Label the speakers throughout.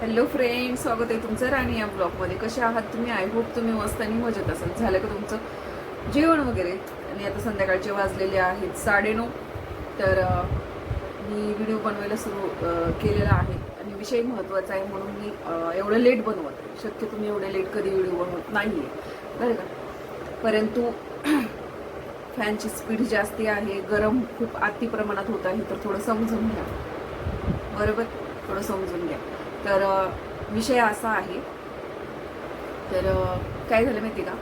Speaker 1: Hello friend स्वागत आहे तुमचं राणी या ब्लॉगमध्ये कसे आहात तुम्ही? आय होप तुम्ही मस्त आणि मजेत असाल. झालं का तुमचं जेवण वगैरे? आणि आता संध्याकाळचे वाजलेले आहेत साडेनऊ. तर मी व्हिडिओ बनवायला सुरू केलेला आहे. आणि विषय महत्त्वाचा आहे म्हणून मी एवढं लेट बनवत शक्य तुम्ही एवढे लेट कधी व्हिडिओ बनवत नाही आहे बरं का? परंतु फॅनची स्पीड जास्ती आहे. गरम खूप अति प्रमाणात होत आहे. तर थोडं समजून घ्या. बरोबर? थोडं समजून घ्या. तर विषय असा आहे. तर काय झालं माहिती का?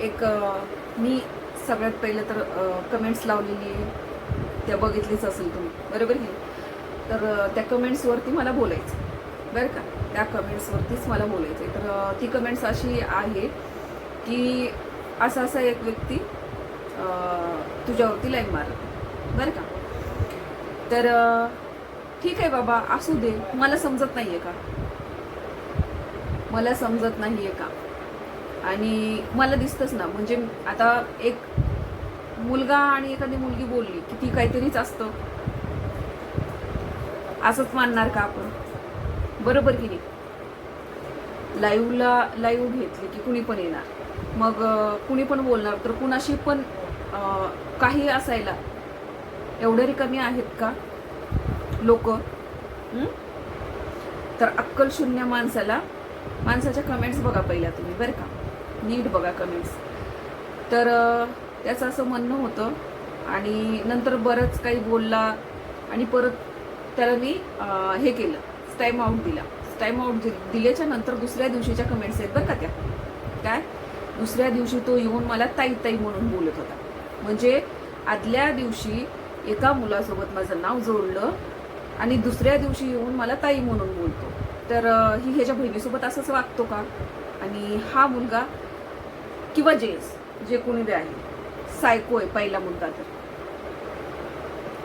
Speaker 1: एक मी सगळ्यात पहिलं तर कमेंट्स लावलेली त्या बघितलीच असेल तुम्ही. बरोबर की तर त्या कमेंट्सवरती मला बोलायचं बरं का? त्या कमेंट्सवरतीच मला बोलायचं आहे. तर ती कमेंट्स अशी आहे की असा असा एक व्यक्ती तुझ्यावरती लाईन मारत बरं का? तर ठीक आहे बाबा असू दे. मला समजत नाहीये का? मला समजत नाहीये का? आणि मला दिसतच ना. म्हणजे आता एक मुलगा आणि एखादी मुलगी बोलली की ती काहीतरीच असतं. असंच मानणार का आपण? बरोबर की नाही? लाईव्हला लाईव्ह घेतली की कुणी पण येणार. मग कुणी पण बोलणार तर कुणाशी पण काही असायला एवढे रिकामी आहेत का? लोक. तर अक्कल शून्य माणसाला माणसाच्या कमेंट्स बघा पहिल्या तुम्ही बरं का? नीट बघा कमेंट्स तर त्याचं असं म्हणणं होतं आणि नंतर बरंच काही बोलला आणि परत त्याला मी हे केलं टाईम आऊट दिला. टाईम आउट दिल्याच्या नंतर दुसऱ्या दिवशीच्या कमेंट्स आहेत बरं का त्या. काय? दुसऱ्या दिवशी तो येऊन मला ताई ताई म्हणून बोलत होता. म्हणजे आदल्या दिवशी एका मुलासोबत माझं नाव जोडलं आणि दुसऱ्या दिवशी येऊन मला ताई म्हणून बोलतो. तर ही ह्याच्या बहिणीसोबत असंच वागतो का? आणि हा मुलगा किंवा जेस जे कोणी बी आहे सायको आहे पहिला मुद्दा तर.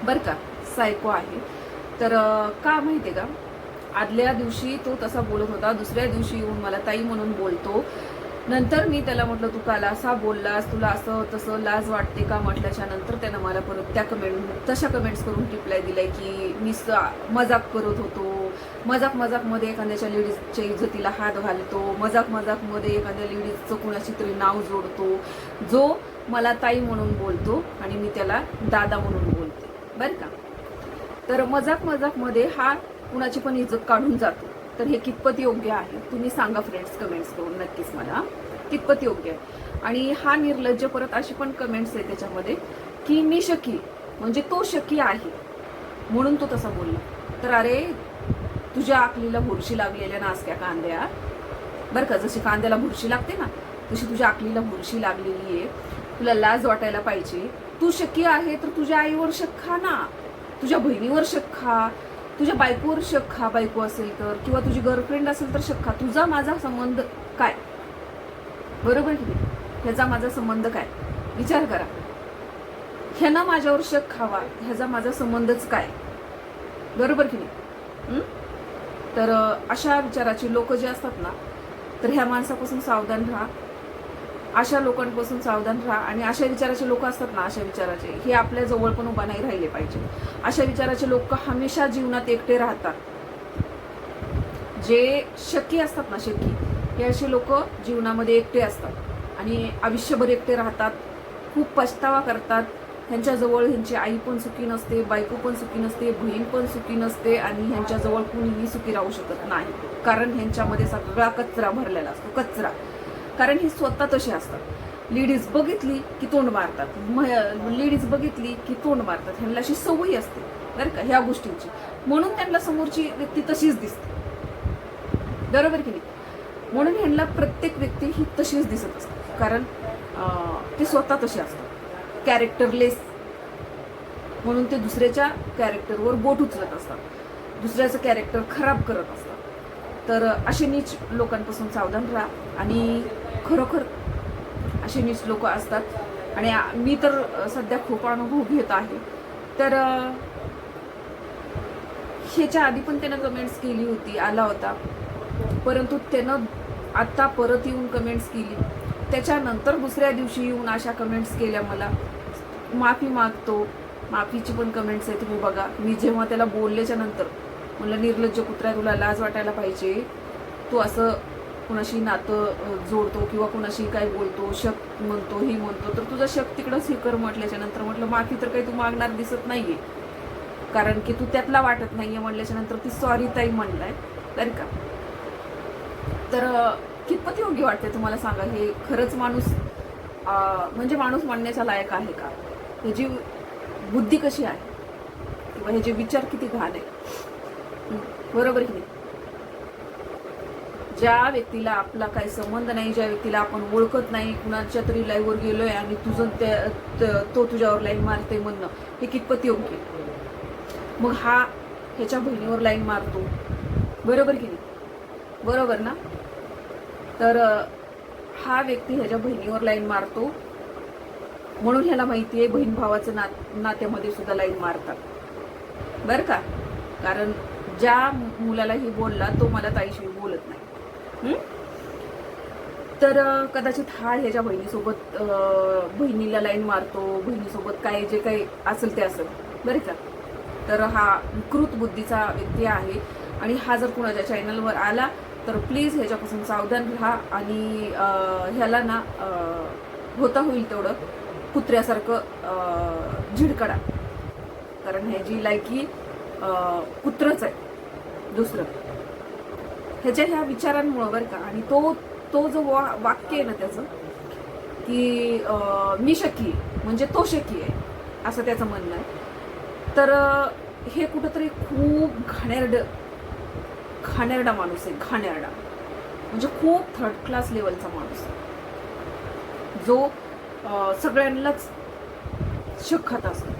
Speaker 1: बरं का सायको आहे. तर का माहिती आहे का? आदल्या दिवशी तो तसा बोलत होता दुसऱ्या दिवशी येऊन मला ताई म्हणून बोलतो नंतर मी त्याला म्हटलं तू काल असा बोललास तुला असं तसं लाज वाटते का? म्हटल्याच्या नंतर त्यानं मला परत त्या कमेंट तशा कमेंट्स करून रिप्लाय दिलाय की मी स- मजाक करत होतो. मजाक मजाकमध्ये एखाद्याच्या लेडीजच्या इज्जतीला हात घालतो. मजाक मजाकमध्ये एखाद्या लेडीजचं कुणाशी तरी नाव जोडतो. जो मला ताई म्हणून बोलतो आणि मी त्याला दादा म्हणून बोलते. बरं का? तर मजाक मजाकमध्ये हा कुणाची पण इज्जत काढून जातो. तर हे कितपत योग्य आहे? तुम्ही सांगा फ्रेंड्स कमेंट्स करून नक्कीच मला. कितपत योग्य आहे? आणि हा निर्लज्ज परत अशी पण कमेंट्स आहे त्याच्यामध्ये की मी शकी म्हणजे तो शकी आहे. म्हणून तो तसा बोलला. तर अरे तुझ्या आकलीला बुरशी लागलेल्या नासक्या कांद्या. बरं का जशी कांद्याला बुरशी लागते ना तशी तुझ्या आकलीला बुरशी लागलेली आहे. तुला लाज वाटायला पाहिजे. तू शकी आहे तर तुझ्या आईवर शक खा ना. तुझ्या बहिणीवर शक खा. तुझ्या बायकोवर शक खा बायको असेल तर. किंवा तुझी गर्लफ्रेंड असेल तर शक खा. तुझा माझा संबंध काय? बरोबर की ह्याचा माझा संबंध काय? विचार करा. ह्यांना माझ्यावर शक खावा. ह्याचा माझा संबंधच काय? बरोबर की नाही? तर अशा विचाराची लोक जे असतात ना तर ह्या माणसापासून सावधान राहा. अशा लोकांपासून सावधान राहा आणि अशा विचाराचे लोक असतात ना अशा विचाराचे हे आपल्या जवळ पण उभा नाही राहिले पाहिजे. अशा विचाराचे लोक हमेशा जीवनात एकटे राहतात. जे शकी असतात ना शकी हे असे लोक जीवनामध्ये एकटे असतात. आणि आयुष्यभर एकटे राहतात खूप पछतावा करतात. ह्यांच्याजवळ ह्यांची आई पण सुखी नसते बायको पण सुखी नसते बहीण पण सुखी नसते आणि ह्यांच्याजवळ कुणीही सुखी राहू शकत नाही. कारण ह्यांच्यामध्ये सगळा कचरा भरलेला असतो कचरा. कारण ही स्वतः तशी असतात. लेडीज बघितली की तोंड मारतात. लेडीज बघितली की तोंड मारतात. ह्यांना अशी सवयी असते बरं का ह्या गोष्टींची. म्हणून त्यांना समोरची व्यक्ती तशीच दिसते. बरोबर की नाही? म्हणून ह्यांना प्रत्येक व्यक्ती ही तशीच दिसत असते. कारण ते स्वतः तसे असतात. कॅरेक्टरलेस म्हणून ते दुसऱ्याच्या कॅरेक्टरवर बोट उचलत असतात. दुसऱ्याचं कॅरेक्टर खराब करत असतात. तर असे नीच लोकांपासून सावधान राहा आणि खरोखर असे नीच लोक असतात. आणि मी तर सध्या खूप अनुभव घेत आहे. तर ह्याच्या आधी पण त्यानं कमेंट्स केली होती आला होता. परंतु त्यानं आत्ता परत येऊन कमेंट्स केली. त्याच्यानंतर दुसऱ्या दिवशी येऊन अशा कमेंट्स केल्या मला. माफी मागतो. माफीची पण कमेंट्स आहे तुम्ही बघा. मी जेव्हा त्याला बोलल्याच्या नंतर म्हणलं निर्लज्ज कुत्रा तुला लाज वाटायला पाहिजे. तू असं कुणाशी नातं जोडतो किंवा कुणाशी काय बोलतो शक म्हणतो हे म्हणतो तर तुझं शक तिकडंच हे कर म्हटल्याच्या नंतर म्हटलं माफी तर काही तू मागणार दिसत नाहीये. कारण की तू त्यातला वाटत नाहीये आहे नंतर ती सॉरी ताई म्हणलाय. तर का? तर कितपत योग्य वाटते तुम्हाला सांगा? हे खरंच माणूस म्हणजे माणूस म्हणण्याच्या लायक आहे का? ह्याची बुद्धी कशी आहे? किंवा ह्याचे विचार किती घाण आहे? बरोबर की नाही? ज्या व्यक्तीला आपला काही संबंध नाही ज्या व्यक्तीला आपण ओळखत नाही कुणाच्या तरी लाईव्हवर गेलोय आणि तुझं त्या- त- तो तुझ्यावर लाईन मारते म्हणणं हे कितपत योग्य? मग हा ह्याच्या बहिणीवर लाईन मारतो. बरोबर की नाही? बरोबर ना? तर हा व्यक्ती ह्याच्या बहिणीवर लाईन मारतो. म्हणून ह्याला माहिती आहे बहीण भावाचं नात नात्यामध्ये सुद्धा लाईन मारतात. बरं का? कारण ज्या मुलाला ही बोलला तो मला ताईशी बोलत नाही. तर कदाचित हा ह्याच्या बहिणीसोबत बहिणीला लाईन मारतो बहिणीसोबत काय जे काही असेल ते असेल. बरे का? तर हा विकृत बुद्धीचा व्यक्ती आहे आणि हा जर कुणाच्या चॅनलवर आला तर प्लीज ह्याच्यापासून सावधान राहा आणि ह्याला ना होता होईल तेवढं कुत्र्यासारखं झिडकडा. कारण ह्याची लायकी कुत्रच आहे दुसरं. ह्याच्या ह्या विचारांमुळं बरं का. आणि तो तो जो वा वाक्य आहे ना त्याचं की मी शकी आहे, म्हणजे तो शकी आहे असं त्याचं म्हणणं आहे. तर हे कुठंतरी खूप घाणेरड घाणेरडा माणूस आहे घाणेरडा. म्हणजे खूप थर्ड क्लास लेवलचा माणूस आहे. जो सगळ्यांनाच शक खात असतो.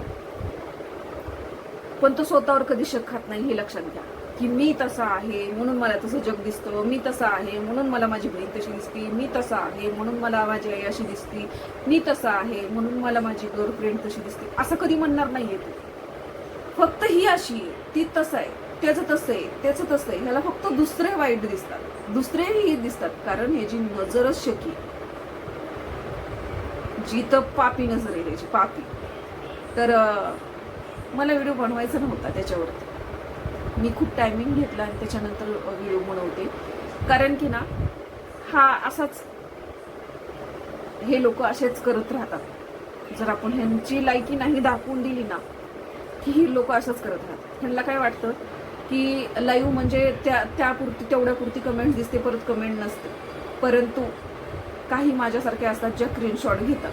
Speaker 1: पण तो स्वतःवर कधी शक खात नाही हे लक्षात घ्या. की मी तसा आहे म्हणून मला तसं जग दिसतं मी तसा आहे म्हणून मला माझी बहीण तशी दिसते मी तसा आहे म्हणून मला माझी आई अशी दिसते मी तसा आहे म्हणून मला माझी गर्लफ्रेंड तशी दिसते असं कधी म्हणणार नाहीये तू. फक्त ही अशी आहे ती तसं आहे त्याचं तसं आहे त्याचं तसं आहे ह्याला फक्त दुसरे वाईट दिसतात दुसरेही दिसतात कारण ह्याची नजरच शकी जी तर पापी नजर आहे त्याची पापी. तर मला व्हिडिओ बनवायचा नव्हता त्याच्यावरती. मी खूप टायमिंग घेतला आणि त्याच्यानंतर व्हिडिओ बनवते. कारण की ना हा असाच हे लोक असेच करत राहतात. जर आपण ह्यांची लायकी नाही दाखवून दिली ना की ही लोक असंच करत राहतात. ह्यांना काय वाटतं की लाईव्ह म्हणजे त्या त्यापुरती तेवढ्यापुरती कमेंट दिसते परत कमेंट नसते. परंतु काही माझ्यासारखे असतात ज्या स्क्रीनशॉट घेतात.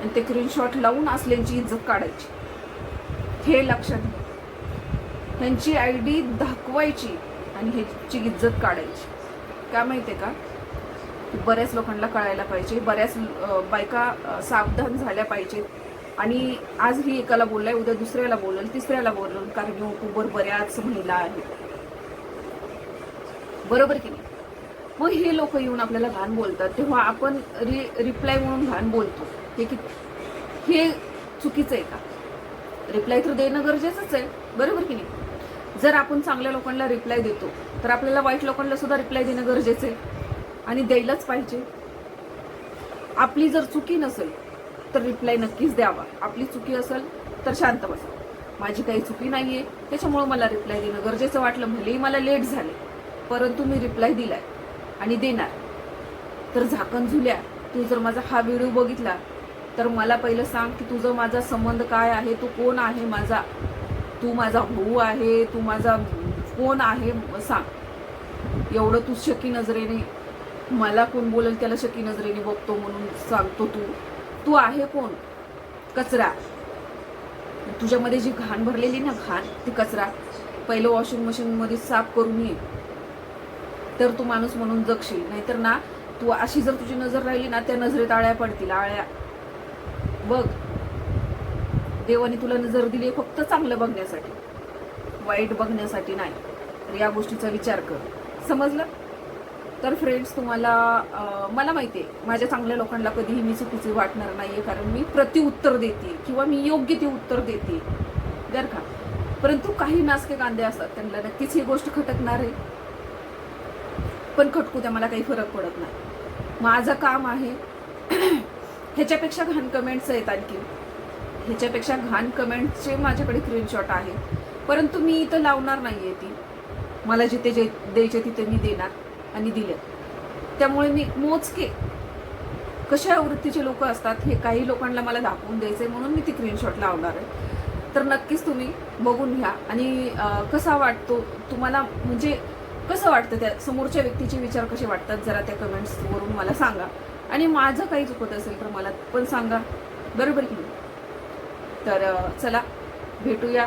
Speaker 1: आणि ते स्क्रीनशॉट लावून असल्यांची इज्जत काढायची. हे लक्षात घ्या. ह्यांची आय डी दाखवायची आणि ह्याची इज्जत काढायची. का आहे का? बऱ्याच लोकांना कळायला पाहिजे बऱ्याच बायका सावधान झाल्या पाहिजेत. आणि आज ही एकाला बोललाय उद्या दुसऱ्याला बोलल तिसऱ्याला बोलल कारण युट्यूबवर बऱ्याच महिला आहेत. बरोबर की नाही? मग हे लोक येऊन आपल्याला घाण बोलतात. तेव्हा आपण रि रिप्लाय म्हणून घाण बोलतो. हे की हे चुकीचं आहे का? रिप्लाय तर देणं गरजेचंच आहे. बरोबर की नाही? जर आपण चांगल्या लोकांना रिप्लाय देतो तर आपल्याला वाईट लोकांना सुद्धा रिप्लाय देणं गरजेचं आहे. आणि द्यायलाच पाहिजे. आपली जर चुकी नसेल तर रिप्लाय नक्कीच द्यावा. आपली चुकी असेल तर शांत बसा. माझी काही चुकी नाही आहे त्याच्यामुळं मला रिप्लाय देणं गरजेचं वाटलं भलेही मला लेट झाले परंतु मी रिप्लाय दिलाय आणि देणार. तर झाकण झुल्या तू जर माझा हा व्हिडिओ बघितला तर मला पहिलं सांग की तुझं माझा संबंध काय आहे तू कोण आहे माझा? तू माझा भाऊ आहे तू माझा कोण आहे सांग. एवढं तू शकी नजरेने मला कोण बोलेल त्याला शकी नजरेने बघतो म्हणून सांगतो तू. तू आहे कोण? कचरा. तुझ्यामध्ये जी घाण भरलेली ना घाण ती कचरा. पहिलं वॉशिंग मशीनमध्ये साफ करून ये. तर तू माणूस म्हणून जगशील. नाहीतर ना तू अशी जर तुझी नजर राहिली ना त्या नजरेत आळ्या पडतील आळ्या. बघ. देवाने तुला नजर दिली आहे फक्त चांगलं बघण्यासाठी. वाईट बघण्यासाठी नाही. तर या गोष्टीचा विचार कर. समजलं? तर फ्रेंड्स तुम्हाला मला माहिती आहे माझ्या चांगल्या लोकांना कधीही मी चुकीची वाटणार नाही आहे कारण मी प्रतिउत्तर देते किंवा मी योग्य ते उत्तर देते. बरं का. परंतु काही नासके कांदे असतात त्यांना नक्कीच ही गोष्ट खटकणार आहे. पण खटकू त्या मला काही फरक पडत नाही. माझं काम आहे ह्याच्यापेक्षा घाण कमेंट्स आहेत आणखी ह्याच्यापेक्षा घाण कमेंटचे माझ्याकडे स्क्रीनशॉट आहेत परंतु मी इथं लावणार नाही आहे ती. मला जिथे जे द्यायचे तिथे मी देणार आणि दिले. त्यामुळे मी मोजके कशा वृत्तीचे लोक असतात हे काही लोकांना मला दाखवून द्यायचंय म्हणून मी ती स्क्रीनशॉट लावणार आहे. तर नक्कीच तुम्ही बघून घ्या. आणि कसा वाटतो तुम्हाला म्हणजे कसं वाटतं त्या समोरच्या व्यक्तीचे विचार कसे वाटतात? जरा त्या कमेंट्सवरून मला सांगा. आणि माझं काही चुकत असेल तर मला पण सांगा. बरोबर की तर चला भेटूया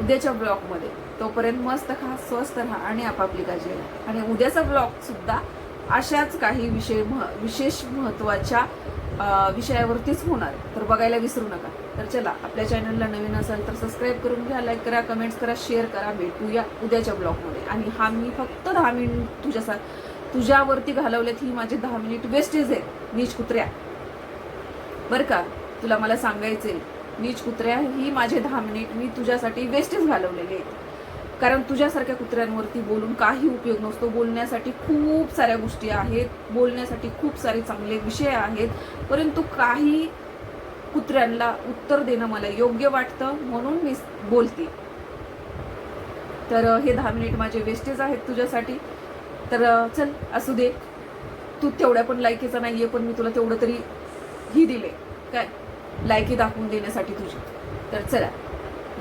Speaker 1: उद्याच्या ब्लॉगमध्ये. तोपर्यंत मस्त खा स्वस्त राहा आणि आपापली काळजी घ्या. आणि उद्याचा ब्लॉगसुद्धा अशाच काही विषय मह- विशेष महत्त्वाच्या विषयावरतीच होणार. तर बघायला विसरू नका. तर चला आपल्या चॅनलला नवीन असाल तर सबस्क्राईब करून घ्या लाईक करा कमेंट्स करा शेअर करा. भेटूया उद्याच्या ब्लॉगमध्ये. आणि हा मी फक्त दहा मिनिट तुझ्या तुझ्यावरती घालवलेत ही माझे दहा मिनिट वेस्टेज आहेत. नीच कुत्र्या. बरं का? तुला मला सांगायचे नीच कुत्र्या ही माझे दहा मिनिट मी तुझ्यासाठी वेस्टेज घालवलेले आहेत. कारण तुझ्यासारख्या कुत्र्यांवरती बोलून काही उपयोग नसतो. बोलण्यासाठी खूप साऱ्या गोष्टी आहेत. बोलण्यासाठी खूप सारे चांगले विषय आहेत. परंतु काही कुत्र्यांना उत्तर देणं मला योग्य वाटतं म्हणून मी बोलते. तर हे दहा मिनिट माझे वेस्टेज आहेत तुझ्यासाठी. तर चल असू दे. तू तेवढ्या पण लायकीचा आहे पण मी तुला तेवढं तरी ही दिले. काय? लायकी दाखवून देण्यासाठी तुझी. तर चला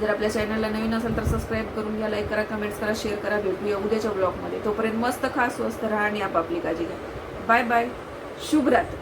Speaker 1: जर आपल्या चॅनलला नवीन असेल तर सबस्क्राईब करून घ्या लाईक करा कमेंट्स करा शेअर करा. भेटूया उद्याच्या ब्लॉगमध्ये तोपर्यंत मस्त खा स्वस्त राहा आणि आपापली काळजी घ्या. बाय बाय शुभ रात्री